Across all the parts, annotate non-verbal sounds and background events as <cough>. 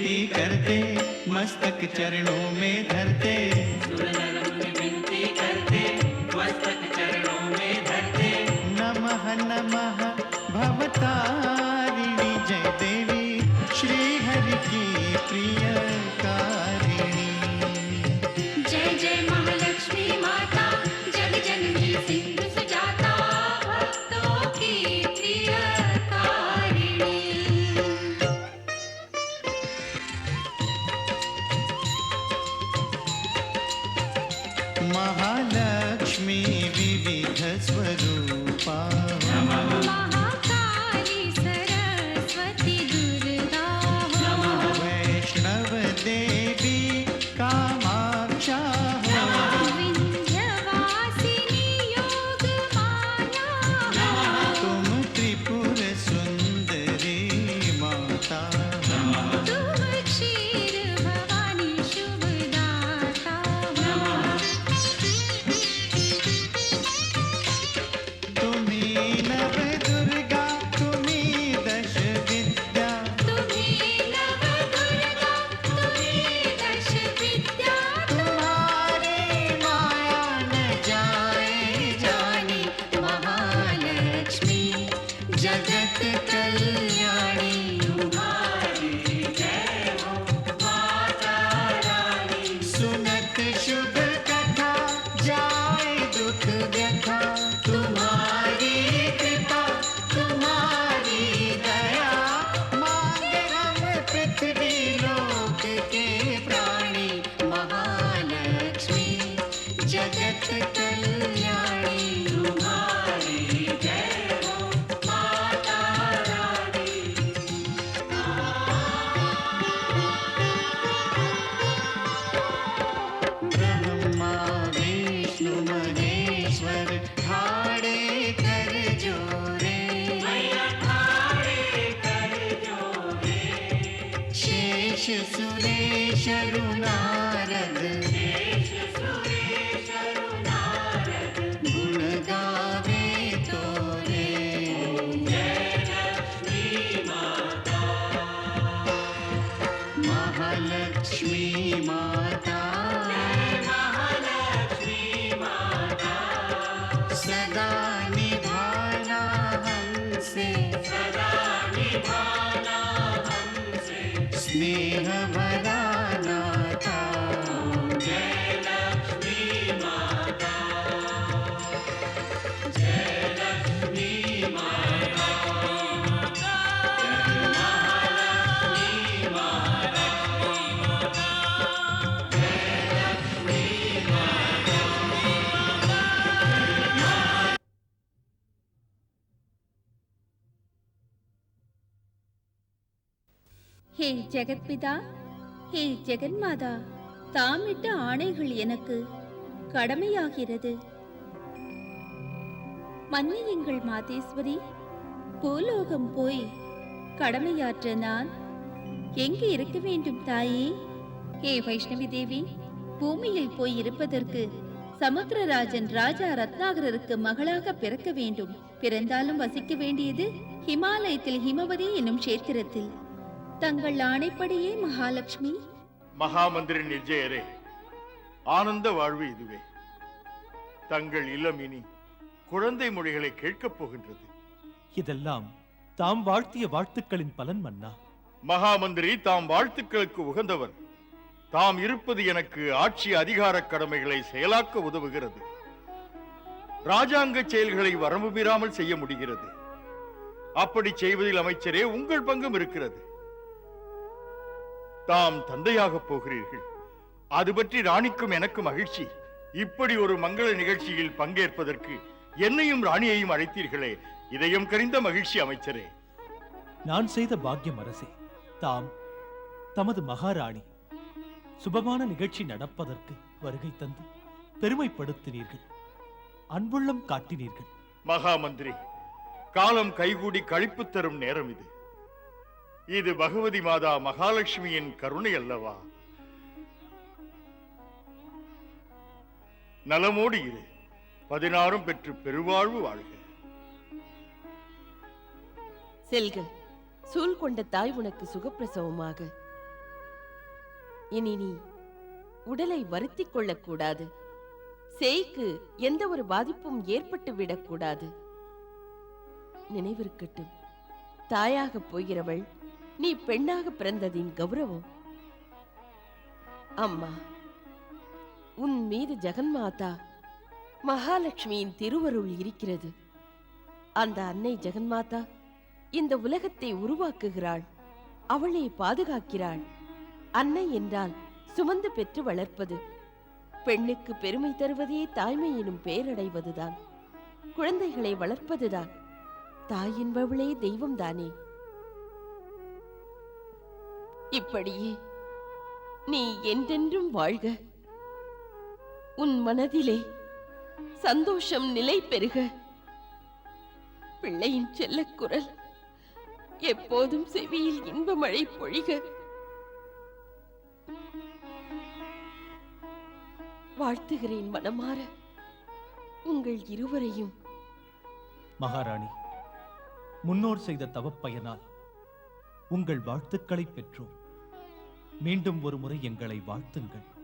विनती करते मस्तक चरणों में धरते करते, मस्तक चरणों में धरते। नमः नमः भवतारिणी जय देवी। ಶರಣಾ ஜெகத்பிதா. ஹே ஜெகன்மாதா தாமிட்ட ஆணைகள் எனக்கு கடமையாகிறது. மன்னியுங்கள் மாதேஸ்வரி பூலோகம் போய் கடமையாற்ற நான் எங்கு இருக்க வேண்டும் தாயே? ஹே வைஷ்ணவி தேவி பூமியில் போய் இருப்பதற்கு சமுத்திரராஜன் ராஜா ரத்னாகரருக்கு மகளாக பிறக்க வேண்டும். பிறந்தாலும் வசிக்க வேண்டியது ஹிமாலயத்தில் ஹிமவதி என்னும் கஷேத்திரத்தில். தங்கள் ஆணைப்படியே மகாலட்சுமி. மகாமந்திரி நிர்ஜயரே ஆனந்த வாழ்வு இதுவே. தங்கள் இல்லம் இனி குழந்தை மொழிகளை கேட்கப் போகின்றது. இதெல்லாம் தாம் வாழ்த்திய வாழ்த்துக்களின் பலன் மன்னா. மகாமந்திரி தாம் வாழ்த்துக்களுக்கு உகந்தவர். தாம் இருப்பது எனக்கு ஆட்சி அதிகார கடமைகளை செயலாக்க உதவுகிறது. ராஜாங்க செயல்களை வரம்பு மீறாமல் செய்ய முடிகிறது. அப்படி செய்வதில் அமைச்சரே உங்கள் பங்கும் இருக்கிறது. தாம் தந்தையாக போகிறீர்கள். அது பற்றி ராணிக்கும் எனக்கு மகிழ்ச்சி. இப்படி ஒரு மங்கள நிகழ்ச்சியில் பங்கேற்பதற்கு என்னையும் ராணியையும் அழைத்தீர்களே. இதயம் கரிந்த மகிழ்ச்சி அமைச்சரே. நான் செய்த பாக்கியம் அரசே தாம் தமது மகாராணி சுபமான நிகழ்ச்சி நடப்பதற்கு வருகை தந்து பெருமைப்படுத்தினீர்கள். அன்புள்ளம் காட்டினீர்கள். மகாமந்திரி காலம் கைகூடி கழிப்பு தரும் நேரம் இது. இது பகவதி மாதா மகாலட்சுமியின் கருணை அல்லவா? நலமோடு இரு. பதினாறும் பெற்று பெருவாழ்வு வாழ்க. செல்க சூழ் கொண்ட தாய் உனக்கு சுகப்பிரசவமாக. இனி நீ உடலை வருத்திக் கொள்ளக்கூடாது. சேய்க்கு எந்த ஒரு பாதிப்பும் ஏற்பட்டு விடக்கூடாது. நினைவிருக்கட்டும். தாயாக போகிறவள் நீ பெண்ணாக பிறந்ததின் கௌரவம். அம்மா உன் மீது ஜெகன்மாதா மகாலட்சுமியின் திருவருள் இருக்கிறது. அந்த அன்னை ஜெகன்மாதா இந்த உலகத்தை உருவாக்குகிறாள் அவளை பாதுகாக்கிறாள். அன்னை என்றால் சுமந்து பெற்று வளர்ப்பது பெண்ணுக்கு பெருமை தருவதே தாய்மை எனும் பெயரடைவதுதான் குழந்தைகளை வளர்ப்பதுதான். தாயின்பவளே தெய்வம்தானே இப்படியே நீ என்றென்றும் வாழ்க. உன் மனதிலே சந்தோஷம் நிலை பெறுக பிள்ளையின் செல்லக்குரல் எப்போதும் செவியில் இன்ப மழை பொழிக. வாழ்த்துகிறேன் மனமாற உங்கள் இருவரையும். மகாராணி முன்னோர் செய்த தவப்பயனால் உங்கள் வாழ்த்துக்களை பெற்றோம். மீண்டும் ஒரு முறை எங்களை வாழ்த்துங்கள்.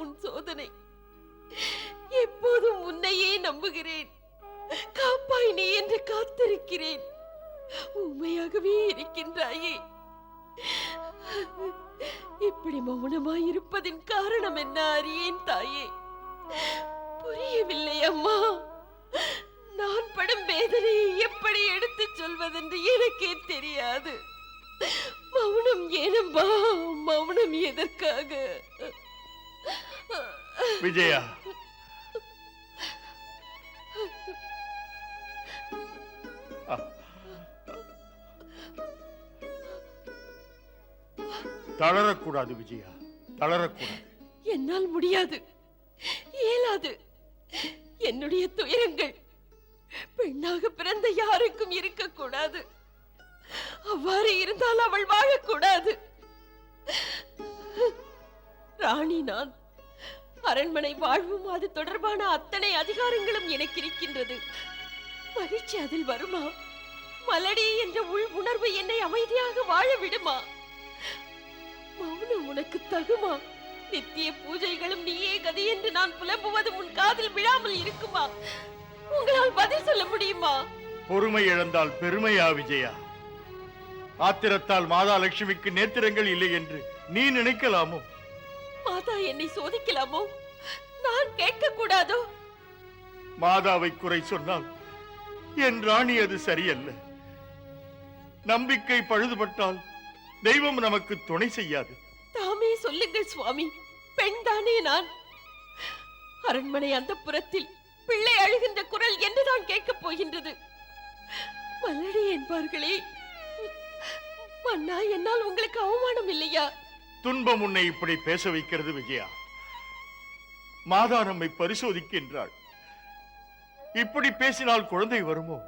உன் சோதனை. எப்போதும் உன்னையே நம்புகிறேன். காப்பாய் நீ என்று காத்திருக்கிறேன். உண்மையாகவே இருக்கின்றாயே. இப்படி மௌனமாய் இருப்பதின் காரணம் என்ன அறியேன் தாயே? புரியவில்லை அம்மா. நான் படும் வேதனையை எப்படி எடுத்துச் சொல்வதென்று எனக்கே தெரியாது. மௌனம் ஏனம்பா? மௌனம் எதற்காக? விஜயா. தளரக்கூடாது விஜயா. தளரக்கூடாது. என்னால் முடியாது. இயலாது. என்னுடைய துயரங்கள் பெண்ணாக பிறந்த யாருக்கும் இருக்கக்கூடாது. அவ்வாறு இருந்தால் அவள் வாழக்கூடாது. ராணி நான். அரண்மனை வாழ்வும் அது தொடர்பான அத்தனை அதிகாரங்களும் எனக்கு இருக்கின்றது. மகிழ்ச்சி அதில் வருமா? மலடி என்ற உள் உணர்வு என்னை அமைதியாக வாழ விடுமா? மௌனம் உனக்கு தகுமா? நித்திய பூஜைகளும் நீயே கதி என்று நான் புலம்புவது உன் காதில் விழாமல் இருக்குமா? உங்களால் பதில் சொல்ல முடியுமா? பொறுமை இழந்தால் பெருமையா விஜயா? ஆத்திரத்தால் மாதா லட்சுமிக்கு நேத்திரங்கள் இல்லை என்று நீ நினைக்கலாமோ? மாதா என்னை சோதிக்கலாமோ? நான் கேட்க கூடாதோ மாதாவை குறை சொன்னால் என் ராணி அது சரியல்ல. நம்பிக்கை பழுதுபட்டால் தெய்வம் நமக்கு துணை செய்யாது. தாமே சொல்லுங்கள் சுவாமி பெண் தானே நான்? அரண்மனை அந்த புறத்தில் பிள்ளை அழுகின்ற குரல் என்றுதான் கேட்கப் போகின்றது. மல்லடி என்பார்களே மன்னா என்னால் உங்களுக்கு அவமானம் இல்லையா? துன்பம் உன்னை இப்படி பேச வைக்கிறது விஜயா? மாதா நம்மை பரிசோதிக்கின்றாள். இப்படி பேசினால் குழந்தை வருமோ?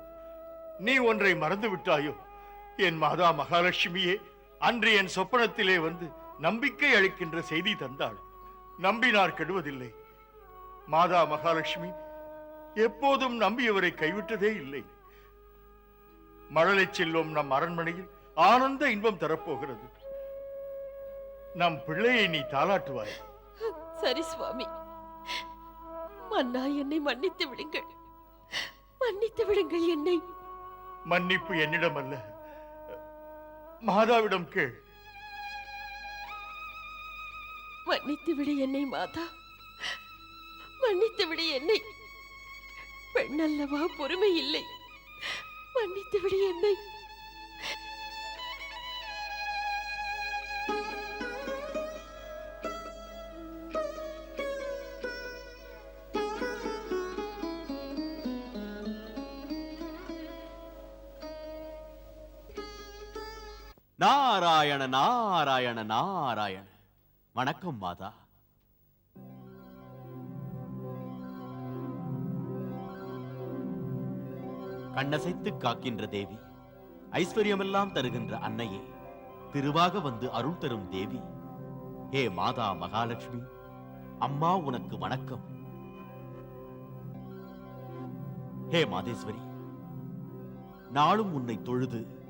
நீ ஒன்றை மறந்து விட்டாயோ? என் மாதா மகாலட்சுமியே அன்று என் சொப்பனத்திலே வந்து நம்பிக்கை அளிக்கின்ற செய்தி தந்தாள். நம்பினார் கெடுவதில்லை. மாதா மகாலட்சுமி எப்போதும் நம்பியவரை கைவிட்டதே இல்லை. மழலைச் செல்வம் நம் அரண்மனையில் ஆனந்த இன்பம் தரப்போகிறது. நம் பிள்ளையை நீ தாளாட்டுவாய். சரி சுவாமி. மன்னா என்னை மன்னித்து விடுங்கள். மன்னித்து விடுங்கள் என்னை. மன்னிப்பு என்னிடம் அல்ல மாதாவிடம் கேள். மன்னித்து விடு என்னை மாதா. மன்னித்து விடு என்னை. பெண்ணல்லவா பொறுமை இல்லை. மன்னித்து விடு என்னை. நாராயண நாராயண நாராயண. வணக்கம் மாதா. கண்ணசைத்து காக்கின்ற தேவி ஐஸ்வர்யமெல்லாம் தருகின்ற அன்னையே திருவாக வந்து அருள் தரும் தேவி. ஹே மாதா மகாலட்சுமி அம்மா உனக்கு வணக்கம். ஹே மாதேஸ்வரி நாளும் உன்னை தொழுது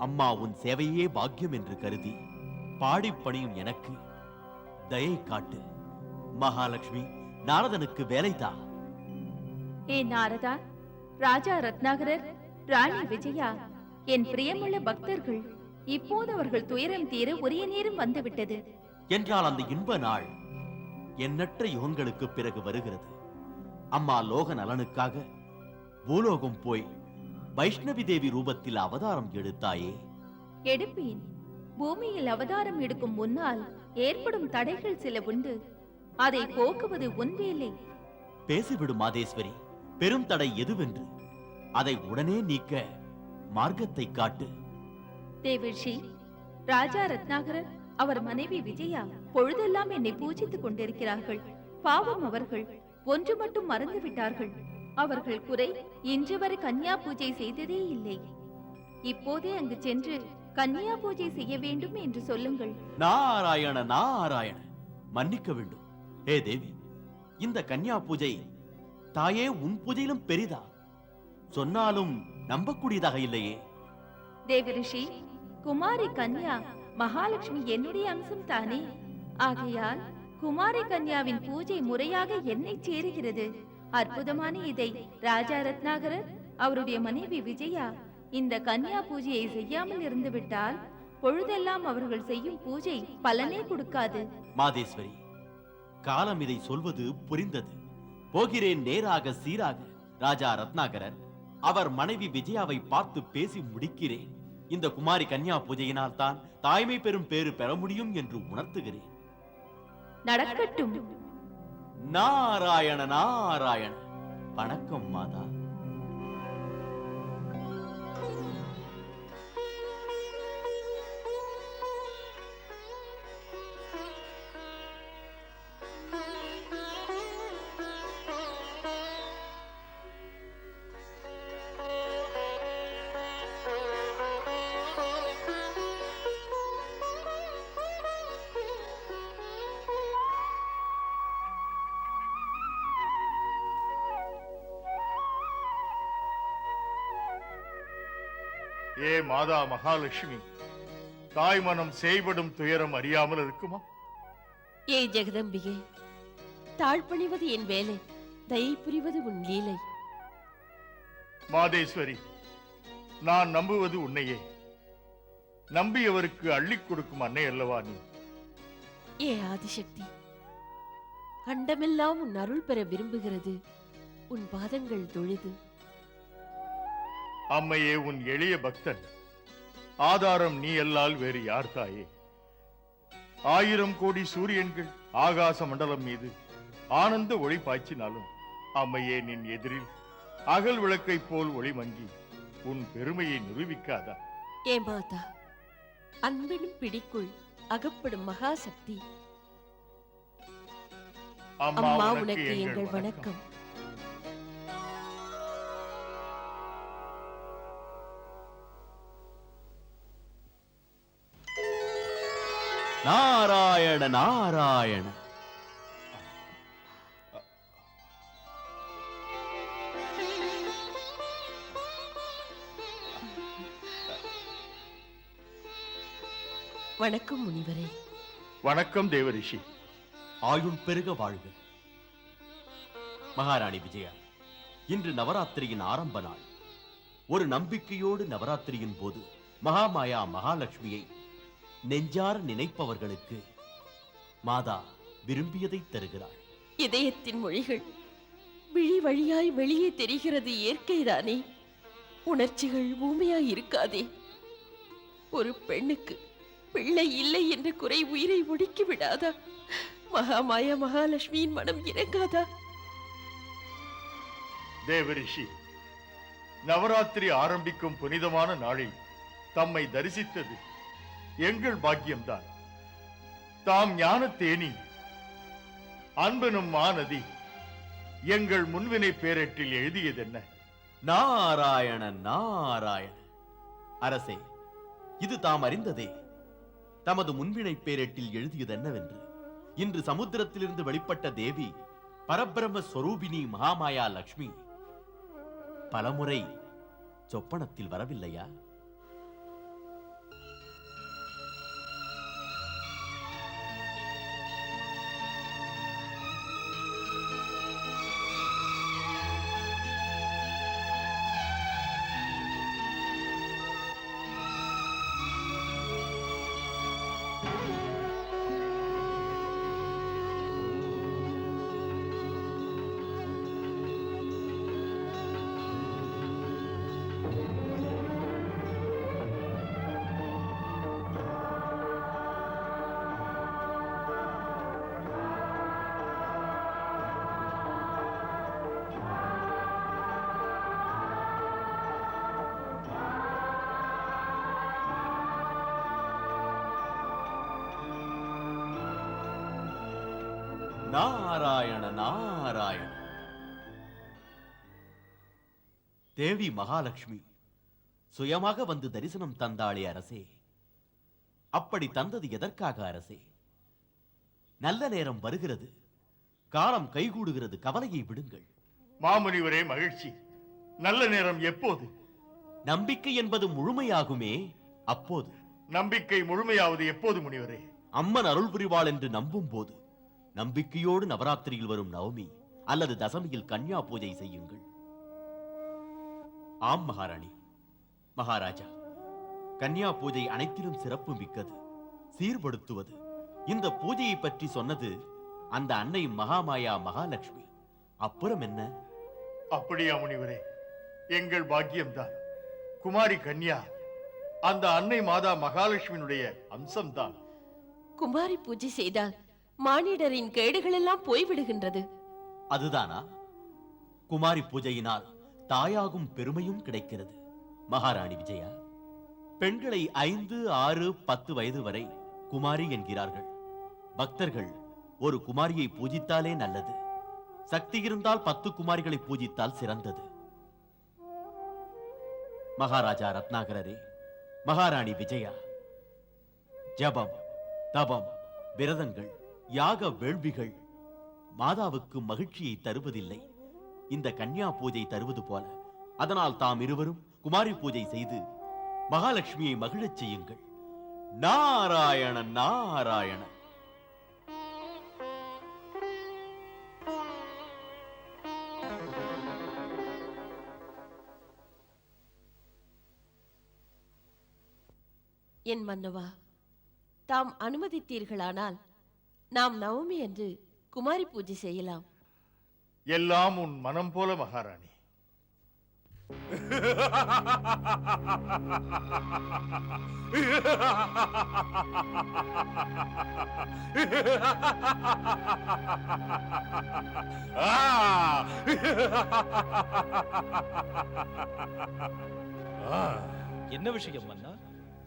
அம்மா உன் சேவையே பாக்கியம் என்று கருதி பாடிப் பணியும் எனக்கு. தயை காட்டு. மகாலட்சுமி நாரதனுக்கு வேலை தா. ஏ நாரதா ராஜா ரத்னாகரர் ராணி விஜயா என் பிரியமுள்ள பக்தர்கள் இப்போது அவர்கள் துயரம் தீர உரிய நேரம் வந்துவிட்டது. என்றால் அந்த இன்ப நாள் எண்ணற்ற யுகங்களுக்கு பிறகு வருகிறது. அம்மா லோக நலனுக்காக பூலோகம் போய் வைஷ்ணவி தேவி ரூபத்தில் அவதாரம் எடுத்தாயே? எடுப்பேன். பூமியில் அவதாரம் எடுக்கும் முன்னால் ஏற்படும் தடைகள் சில உண்டு. அதை போக்குவது உன் வேலை. பேசிவிடு மாதேஸ்வரி. பெரும் தடை எதுவென்று. அதை உடனே நீக்க மார்க்கத்தை காட்டு. தேவிஷி ராஜா ரத்னாகரர் அவர் மனைவி விஜயா பொழுதெல்லாம் என்னை பூஜித்துக் கொண்டிருக்கிறார்கள். பாவம் அவர்கள். ஒன்று மட்டும் மறந்து விட்டார்கள் அவர்கள் குறை இன்று வரை கன்னியா பூஜை செய்ததே இல்லை. இப்போதே அங்கு சென்று கன்னியா பூஜை செய்ய வேண்டும் என்று சொல்லுங்கள். நாராயண நாராயண மன்னிக்க வேண்டும். ஹே தேவி இந்த கன்னியா பூஜை தாயே உன் பூஜையிலும் பெரிதா? சொன்னாலும் நம்பக்கூடியதாக இல்லையே. தேவி ரிஷி குமாரி கன்யா மகாலட்சுமி என்னுடைய அம்சம் தானே? ஆகையால் குமாரி கன்யாவின் பூஜை முறையாக என்னை சேருகிறது. அற்புதமான இதை ராஜா ரத்னாகரர் அவருடைய மனைவி விஜயா இந்த கன்னியா பூஜையை செய்யாமல் இருந்து விட்டால் பொழுதெல்லாம் அவர்கள் செய்யும் பூஜை பலனே கொடுக்காது. மாதேஸ்வரி காலம் இதை சொல்வது புரிந்தது. போகிறேன் நேராக சீராக ராஜா ரத்னாகரர் அவர் மனைவி விஜயாவை பார்த்து பேசி முடிக்கிறேன். இந்த குமாரி கன்யா பூஜையினால் தான் தாய்மை பெறும் பேறு பெற முடியும் என்று உணர்த்துகிறேன். நடக்கட்டும். நாராயண நாராயண. வணக்கம் மாதா. ஏ மாதா மகாலட்சுமி தாய் மனம் செய்படும் துயரம் அறியாமல் இருக்குமா? ஏய் ஜெகதம்பிகே தாழ்பணிவது என் வேலை தயை புரிவது உன் லீலை. மாதேஸ்வரி நான் நம்புவது உன்னையே. நம்பியவருக்கு அள்ளிக் கொடுக்கும் அன்னை அல்லவா நீ? ஏ ஆதிசக்தி அண்டமெல்லாம் உன் அருள் பெற விரும்புகிறது உன் பாதங்கள் தொழுது. அம்மையே உன் எளிய பக்தன். ஆதாரம் நீ அல்லால் வேறு யார் தாயே? ஆயிரம் கோடி சூரியன்கள் ஆகாச மண்டலம் மீது ஆனந்த ஒளி பாய்ச்சினாலும் அம்மையே நின் எதிரில் அகல் விளக்கைப் போல் ஒளி மங்கி உன் பெருமையை நிரூபிக்காதா? ஏ மாதா? அன்பெனும் பிடிக்குள் அகப்படும் மகாசக்தி. அம்மா உனக்கு எங்கள் வணக்கம். நாராயண நாராயண. வணக்கம் முனிவரே. வணக்கம் தேவரிஷி. ஆயுள் பெருக வாழ்க. மகாராணி விஜயா இன்று நவராத்திரியின் ஆரம்ப நாள். ஒரு நம்பிக்கையோடு நவராத்திரியின் போது மகாமாயா மகாலட்சுமியை நெஞ்சார நினைப்பவர்களுக்கு மாதா விரும்பியதை தருகிறாள். இதயத்தின் மொழிகள் விழி வழியாய் வெளியே தெரிகிறது இயற்கைதானே. உணர்ச்சிகள் ஊமையாய் இருக்காதே. ஒரு பெண்ணுக்கு பிள்ளை இல்லை என்ற குறை உயிரை ஒடுக்கி விடாதா? மகாமாயா மகாலட்சுமியின் மனம் இறங்காதா? தேவரிஷி நவராத்திரி ஆரம்பிக்கும் புனிதமான நாளில் தம்மை தரிசித்தது எங்கள் பாக்கியம்தான். தாம் ஞான தேனி அன்பனும் மாநதி எங்கள் முன்வினை பேரேட்டில் எழுதியதென்ன? நாராயண நாராயண. அரசே இது தாம் அறிந்ததே. தமது முன்வினை பேரட்டில் எழுதியது என்னவென்று இன்று சமுத்திரத்திலிருந்து வெளிப்பட்ட தேவி பரபிரம ஸ்வரூபினி மகாமாயா லக்ஷ்மி பலமுறை சொப்பனத்தில் வரவில்லையா? நாராயண நாராயண. தேவி மகாலட்சுமி சுயமாக வந்து தரிசனம் தந்தாளே அரசே. அப்படி தந்தது எதற்காக அரசே? நல்ல நேரம் வருகிறது. காலம் கைகூடுகிறது. கவலையை விடுங்கள். மாமுனிவரே மகிழ்ச்சி. நல்ல நேரம் எப்போது? நம்பிக்கை என்பது முழுமையாகுமே அப்போது. நம்பிக்கை முழுமையாவது எப்போது முனிவரே? அம்மன் அருள் புரிவாள் என்று நம்பும் போது நம்பிக்கையோடு நவராத்திரியில் வரும் நவமி அல்லது தசமியில் கன்யா பூஜை செய்யுங்கள். ஆம் மகாராணி. மகாராஜா கன்னியா பூஜை அனைத்திலும் சிறப்பு மிக்கது சீர்படுத்துவது. இந்த பூஜையை பற்றி சொன்னது அந்த அன்னை மகாமாயா மகாலட்சுமி. அப்புறம் என்ன? அப்படியா முனிவரே. எங்கள் பாக்கியம்தான். குமாரி கன்யா அந்த அன்னை மாதா மகாலட்சுமியினுடைய அம்சம்தான். குமாரி பூஜை செய்தால் மானிடரின் கேடுகள் எல்லாம் போய்விடுகின்றது. அதுதானா? குமாரி பூஜையினால் தாயாகும் பெருமையும் கிடைக்கிறது. மகாராணி விஜயா பெண்களை ஐந்து ஆறு பத்து வயது வரை குமாரி என்கிறார்கள். பக்தர்கள் ஒரு குமாரியை பூஜித்தாலே நல்லது. சக்தி இருந்தால் பத்து குமாரிகளை பூஜித்தால் சிறந்தது. மகாராஜா ரத்னாகரரே மகாராணி விஜயா ஜபம் தபம் விரதங்கள் யாக வேள்விகள் மாதாவுக்கு மகிழ்ச்சியை தருவதில்லை. இந்த கன்யா பூஜை தருவது போல அதனால் தாம் இருவரும் குமாரி பூஜை செய்து மகாலட்சுமியை மகிழச் செய்யுங்கள். நாராயண நாராயண. என் மன்னவா தாம் அனுமதித்தீர்களானால் நாம் நவமி அன்று குமாரி பூஜை செய்யலாம். எல்லாம் உன் மனம் போல மகாராணி. என்ன விஷயம் மன்னா?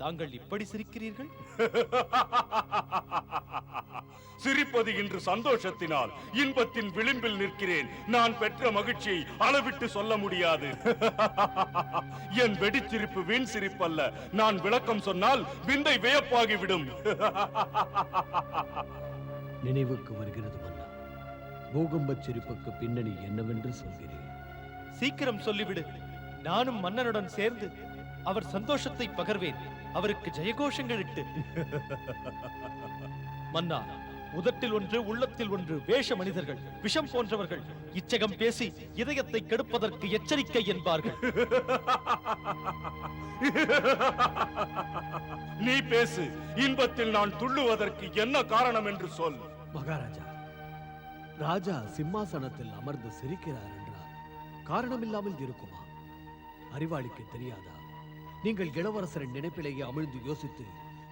தாங்கள் இப்படி சிரிக்கிறீர்கள்? <laughs> சிரிப்பது இன்று சந்தோஷத்தினால் இன்பத்தின் விளிம்பில் நிற்கிறேன். நான் பெற்ற மகிழ்ச்சியை அளவிட்டு சொல்ல முடியாது. <laughs> என் வெடிச்சிரிப்பு வீண் சிரிப்பல்ல. நான் விளக்கம் சொன்னால் விந்தை வியப்பாகிவிடும். <laughs> நினைவுக்கு வருகிறது மன்னா. பூகம்பச் சிரிப்புக்கு பின்னணி என்னவென்று சொல்கிறேன். சீக்கிரம் சொல்லிவிடு. நானும் மன்னனுடன் சேர்ந்து அவர் சந்தோஷத்தை பகர்வேன். அவருக்கு ஜெயகோஷங்கள் இட்டு மன்னா உதட்டில் ஒன்று உள்ளத்தில் ஒன்று வேஷ மனிதர்கள் விஷம் போன்றவர்கள் இச்சகம் பேசி இதயத்தை கெடுப்பதற்கு எச்சரிக்கை என்பார்கள். நீ பேசு இன்பத்தில் நான் துள்ளுவதற்கு என்ன காரணம் என்று சொல். மகாராஜா ராஜா சிம்மாசனத்தில் அமர்ந்து சிரிக்கிறார் என்றால் காரணமில்லாமல் இருக்குமா? அறிவாளிக்கு தெரியாதா? நீங்கள் இளவரசரின் நினைப்பிலேயே அமிழ்ந்து யோசித்து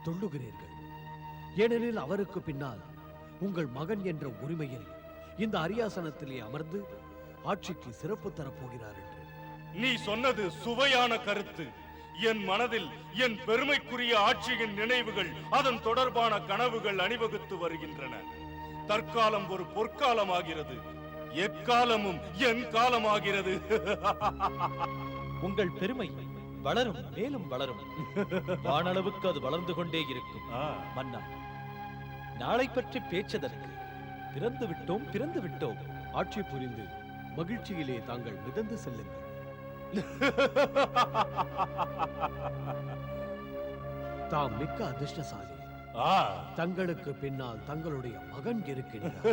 துள்ளுகிறீர்கள் ஏனெனில் அவருக்கு பின்னால் உங்கள் மகன் என்ற உரிமையில் இந்த அரியாசனத்திலே அமர்ந்து ஆட்சிக்கு சிறப்பு தரப்போகிறார் என்று. நீ சொன்னது சுவையான கருத்து. என் மனதில் என் பெருமைக்குரிய ஆட்சியின் நினைவுகள் அதன் தொடர்பான கனவுகள் அணிவகுத்து வருகின்றன. தற்காலம் ஒரு பொற்காலமாகிறது. எக்காலமும் என் காலமாகிறது. <laughs> உங்கள் பெருமை வளரும் மேலும் வளரும். வானளவுக்கு அது வளர்ந்து கொண்டே இருக்கும். மன்னா நாளை பற்றி பேச்சதற்கு பிறந்து விட்டோம் பிறந்து விட்டோம். ஆட்சி புரிந்து மகிழ்ச்சியிலே தாங்கள் மிதந்து செல்லுங்கள். தாம் மிக்க அதிர்ஷ்டசாலி. ஆ. தங்களுக்கு பின்னால் தங்களுடைய மகன் இருக்கின்றார்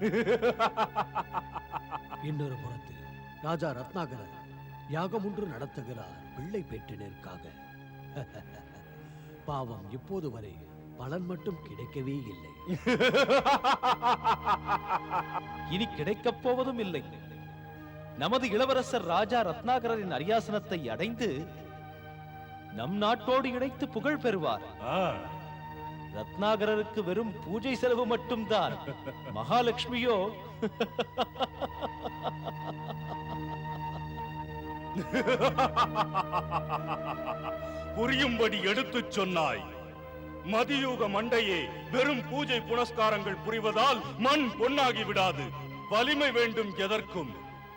<laughs> இன்னொரு புறத்தில் ராஜா ரத்னாகரர் யாகம் ஒன்று நடத்துகிறார். பிள்ளை பேற்றினருக்காக. <laughs> பாவம் இப்போது வரை பலன் மட்டும் கிடைக்கவே இல்லை. <laughs> இனி கிடைக்கப் போவதும் இல்லை. நமது இளவரசர் ராஜா ரத்னாகரின் அரியாசனத்தை அடைந்து நம் நாட்டோடு இணைத்து புகழ் பெறுவார். ரத்னாகரருக்கு வெறும் பூஜை செலவு மட்டும்தான். <laughs> மகாலட்சுமியோ. <laughs> புரியும்படி எடுத்துச் சொன்னாய். மதியூக மண்டையே வெறும் பூஜை புனஸ்காரங்கள் புரிவதால் மண் பொன்னாகி விடாது. வலிமை வேண்டும் எதற்கும்.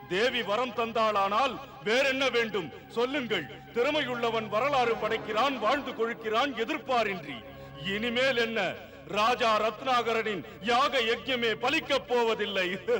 தேவி வரம் தந்தாளானால் வேறென்ன வேண்டும்? சொல்லுங்கள். திறமையுள்ளவன் வரலாறு படைக்கிறான் வாழ்ந்து கொழுக்கிறான் எதிர்ப்பாரின்றி. இனிமேல் என்ன? ராஜா ரத்னாகரனின் யாக யஜ்யமே பலிக்கப் போவதில்லை. <laughs>